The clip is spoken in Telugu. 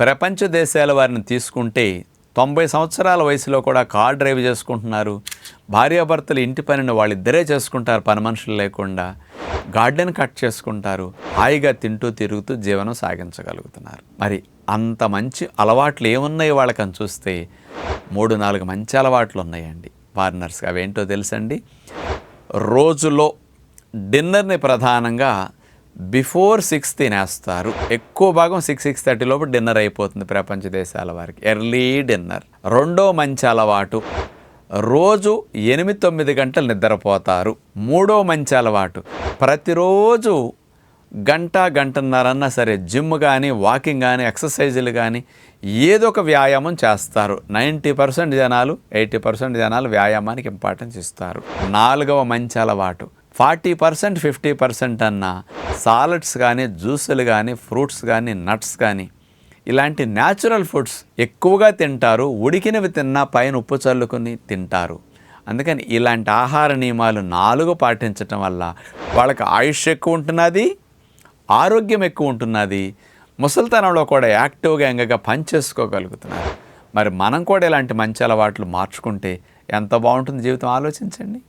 ప్రపంచ దేశాల వారిని తీసుకుంటే తొంభై సంవత్సరాల వయసులో కూడా కార్ డ్రైవ్ చేసుకుంటున్నారు. భార్యాభర్తలు ఇంటి పనిని వాళ్ళిద్దరే చేసుకుంటారు. పని మనుషులు లేకుండా గార్డెన్ కట్ చేసుకుంటారు. హాయిగా తింటూ తిరుగుతూ జీవనం సాగించగలుగుతున్నారు. మరి అంత మంచి అలవాట్లు ఏమున్నాయి వాళ్ళకని చూస్తే మూడు నాలుగు మంచి అలవాట్లు ఉన్నాయండి. పార్ట్నర్స్గా అవేంటో తెలుసండి? రోజులో డిన్నర్ని ప్రధానంగా బిఫోర్ సిక్స్ తినేస్తారు. ఎక్కువ భాగం సిక్స్ సిక్స్ థర్టీ లోపు డిన్నర్ అయిపోతుంది ప్రపంచ దేశాల వారికి. Early dinner. రెండో మంచి అలవాటు. రోజు ఎనిమిది తొమ్మిది గంటలు నిద్రపోతారు. మూడో మంచి అలవాటు. ప్రతిరోజు గంట గంటన్నరన్నా సరే జిమ్ కానీ వాకింగ్ కానీ ఎక్సర్సైజులు కానీ ఏదో ఒక వ్యాయామం చేస్తారు. నైంటీ పర్సెంట్ జనాలు ఎయిటీ పర్సెంట్ జనాలు వ్యాయామానికి ఇంపార్టెన్స్ ఇస్తారు. నాలుగవ మంచి అలవాటు. ఫార్టీ పర్సెంట్ ఫిఫ్టీ పర్సెంట్ అన్న సాలడ్స్ కానీ జ్యూసులు కానీ ఫ్రూట్స్ కానీ నట్స్ కానీ ఇలాంటి న్యాచురల్ ఫుడ్స్ ఎక్కువగా తింటారు ఉడికినవి తిన్నా పైన ఉప్పు చల్లుకుని తింటారు. అందుకని ఇలాంటి ఆహార నియమాలు నాలుగు పాటించటం వల్ల వాళ్ళకి ఆయుష్ ఎక్కువ ఉంటున్నది ఆరోగ్యం ఎక్కువ ఉంటున్నది ముసలితనంలో కూడా యాక్టివ్గా ఎంగగా పనిచేసుకోగలుగుతున్నారు. మరి మనం కూడా ఇలాంటి మంచి అలవాట్లు మార్చుకుంటే ఎంత బాగుంటుంది జీవితం? ఆలోచించండి.